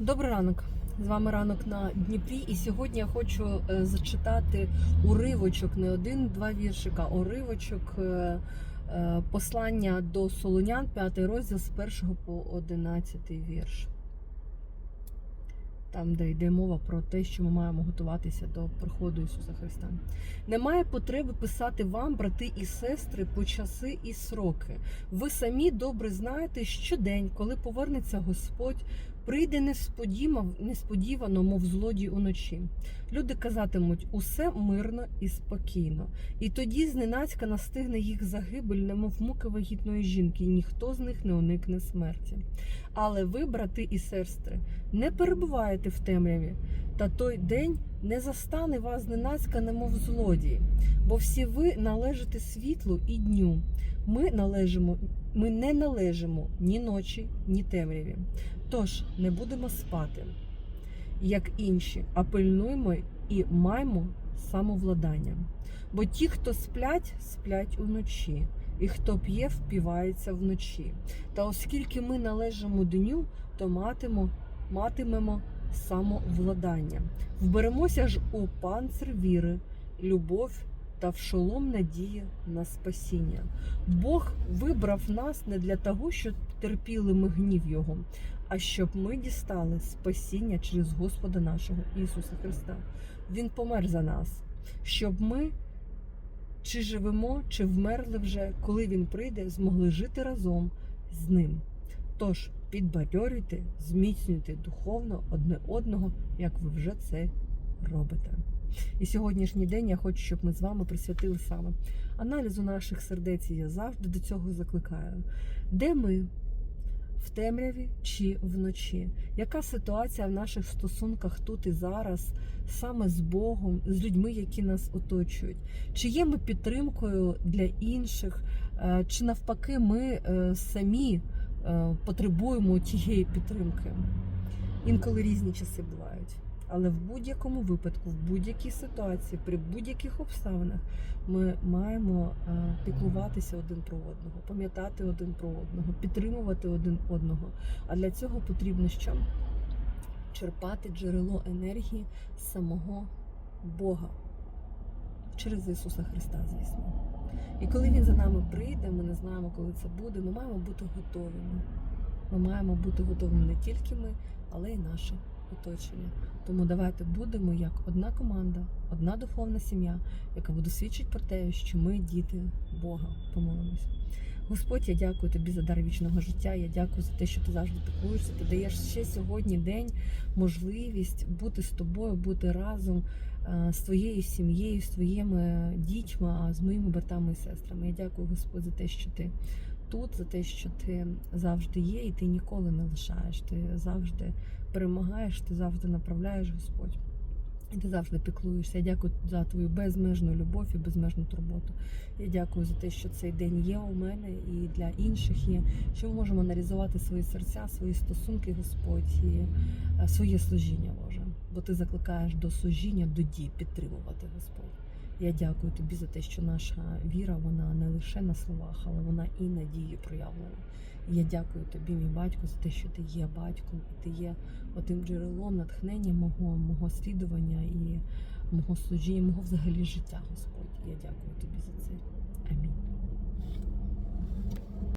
Добрий ранок. З вами ранок на Дніпрі. І сьогодні я хочу е, зачитати уривочок, не один-два віршика, уривочок е, е, послання до Солонян, п'ятий розділ з першого по 11 вірш. Там, де йде мова про те, що ми маємо готуватися до приходу Ісуса Христа. Немає потреби писати вам, брати і сестри, по часи і сроки. Ви самі добре знаєте, що день, коли повернеться Господь, прийде несподівано, мов злодій уночі. Люди казатимуть усе мирно і спокійно. І тоді зненацька настигне їх загибель, немов муки вагітної жінки, і ніхто з них не уникне смерті. Але ви, брати і сестри, не перебуваєте в темряві, та той день не застане вас зненацька, немов злодій, бо всі ви належите світлу і дню. Ми належимо, ми не належимо ні ночі, ні темряві. Тож не будемо спати, як інші, а пильнуймо і маймо самовладання. Бо ті, хто сплять, сплять уночі, і хто п'є, впівається вночі. Та оскільки ми належимо дню, то матимо, матимемо самовладання. Вберемося ж у панцир віри, любов та в шолом надії на спасіння. Бог вибрав нас не для того, щоб терпіли ми гнів Його, а щоб ми дістали спасіння через Господа нашого Ісуса Христа. Він помер за нас, щоб ми, чи живемо, чи вмерли вже, коли Він прийде, змогли жити разом з ним. Тож підбадьорюйте, зміцнюйте духовно одне одного, як ви вже це робите. І сьогоднішній день я хочу, щоб ми з вами присвятили саме аналізу наших сердець. Я завжди до цього закликаю. Де ми? В темряві чи вночі? Яка ситуація в наших стосунках тут і зараз, саме з Богом, з людьми, які нас оточують? Чи є ми підтримкою для інших, Е, чи навпаки ми е, самі потребуємо тієї підтримки? Інколи різні часи бувають. Але в будь-якому випадку, в будь-якій ситуації, при будь-яких обставинах ми маємо е, піклуватися один про одного, пам'ятати один про одного, підтримувати один одного. А для цього потрібно що? Черпати джерело енергії самого Бога через Ісуса Христа, звісно. І коли Він за нами прийде, ми не знаємо, коли це буде, ми маємо бути готовими. Ми маємо бути готовими не тільки ми, але й наше оточення. Тому давайте будемо як одна команда, одна духовна сім'я, яка буде свідчити про те, що ми діти Бога. Помолимось. Господь, я дякую тобі за дар вічного життя. Я дякую за те, що ти завжди піклуєшся. Ти даєш ще сьогодні день можливість бути з тобою, бути разом з твоєю сім'єю, з твоїми дітьми, а з моїми братами і сестрами. Я дякую Господь за те, що ти тут, за те, що ти завжди є, і ти ніколи не лишаєш. Ти завжди перемагаєш, ти завжди направляєш Господь. І ти завжди піклуєшся. Я дякую за твою безмежну любов і безмежну турботу. Я дякую за те, що цей день є у мене і для інших є, що ми можемо аналізувати свої серця, свої стосунки, Господь, і е, своє служіння, Боже. Бо ти закликаєш до служіння, до дій підтримувати Господь. Я дякую тобі за те, що наша віра, вона не лише на словах, але вона і на дії проявлена. І я дякую тобі, мій батько, за те, що ти є батьком, і ти є отим джерелом натхнення мого, мого слідування і мого служіння, мого взагалі життя, Господь. Я дякую тобі за це. Амінь.